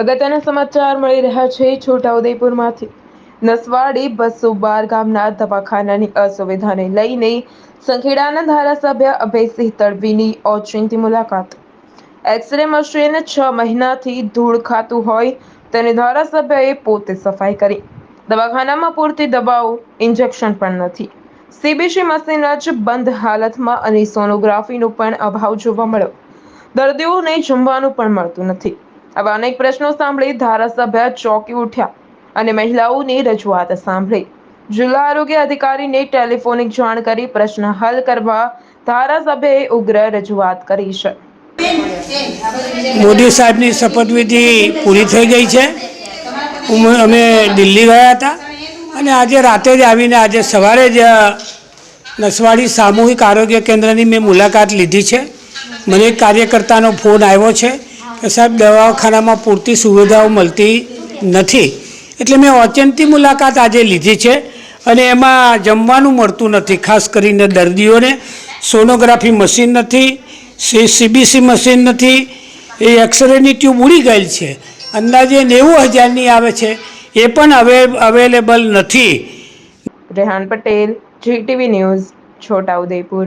અગત્યના સમાચાર મળી રહ્યા છે છોટાઉદેપુરમાંથી. નસવાડી બસો બાર ગામના દવાખાનાની અસુવિધાને લઈને સંખેડાના ધારાસભ્ય અભયસિંહ તડવીની ઓચિંતી મુલાકાત. એક્સરે મશીન છ મહિનાથી ધૂળ ખાતું હોય તેને ધારાસભ્યએ પોતે સફાઈ કરી. દવાખાનામાં પૂરતી દવાઓ, ઇન્જેક્શન પણ નથી. સીબીસી મશીન જ બંધ હાલતમાં અને સોનોગ્રાફીનો પણ અભાવ જોવા મળ્યો. દર્દીઓને જમવાનું પણ મળતું નથી. આવા અનેક પ્રશ્નો સાંભળી ધારાસભ્ય ચોંકી ઉઠ્યા અને મહિલાઓની રજૂઆત સાંભળી. જિલ્લા આરોગ્ય અધિકારીને ટેલિફોનિક જાણ કરી પ્રશ્ન હલ કરવા ધારાસભ્યએ ઉગ્ર રજૂઆત કરી છે. મોદી સાહેબની શપથવિધિ પૂરી થઈ ગઈ છે. અમે દિલ્હી ગયા હતા અને આજે રાતે જ આવીને આજે સવારે જ નસવાડી સામૂહિક આરોગ્ય કેન્દ્રની મેં મુલાકાત લીધી છે. મને કાર્યકર્તાનો ફોન આવ્યો છે. કે સાહેબ, દવાખાનામાં પૂરતી સુવિધાઓ મળતી નથી. એટલે મેં ઓચિંતી મુલાકાત આજે લીધી છે અને એમાં જમવાનું મળતું નથી, ખાસ કરીને દર્દીઓને. સોનોગ્રાફી મશીન નથી સીબીસી મશીન નથી, એ એક્સરેની ટ્યુબ ઉડી ગયેલ છે. અંદાજે નેવું હજારની આવે છે. એ પણ હવે અવેલેબલ નથી. Rehan Patel GTV news Chhota Udaipur